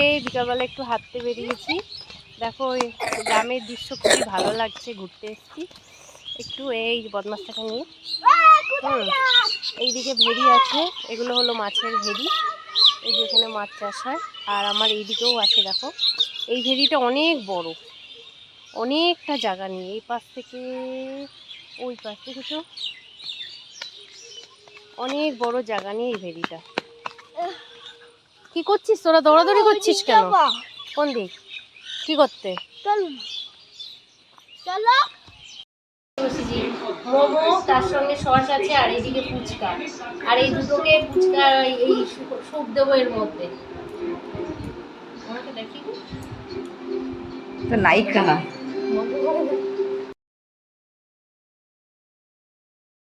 এই বিকালবেলা একটু হাঁটতে বেরিয়েছি। দেখো ওই গ্রামের দৃশ্য খুবই ভালো লাগছে ঘুরতে এসেছি। একটু এই বদমাসটাকে নিয়ে। হুম এইদিকে ভেড়ি আছে এগুলো হলো মাছের ভেড়ি। এই যে এখানে মাছ চাষ হয় আর আমার এইদিকেও আছে দেখো। এই ভেড়িটা অনেক বড় অনেকটা জায়গা নিয়ে এই পাশ থেকে ওই পাশ থেকে তো অনেক বড় জায়গা নিয়ে এই ভেড়িটা। কি করছিস তোরা? দৌড়াদৌড়ি করছিস কেন? কোন দিক? কি করতে? চলো। মোমো তার সঙ্গে সস আছে আর এইদিকে ফুচকা। আর এই দুটোকে ফুচকা এই- সুপ স্যুপ দেবো এর মধ্যে। তো নায়িকা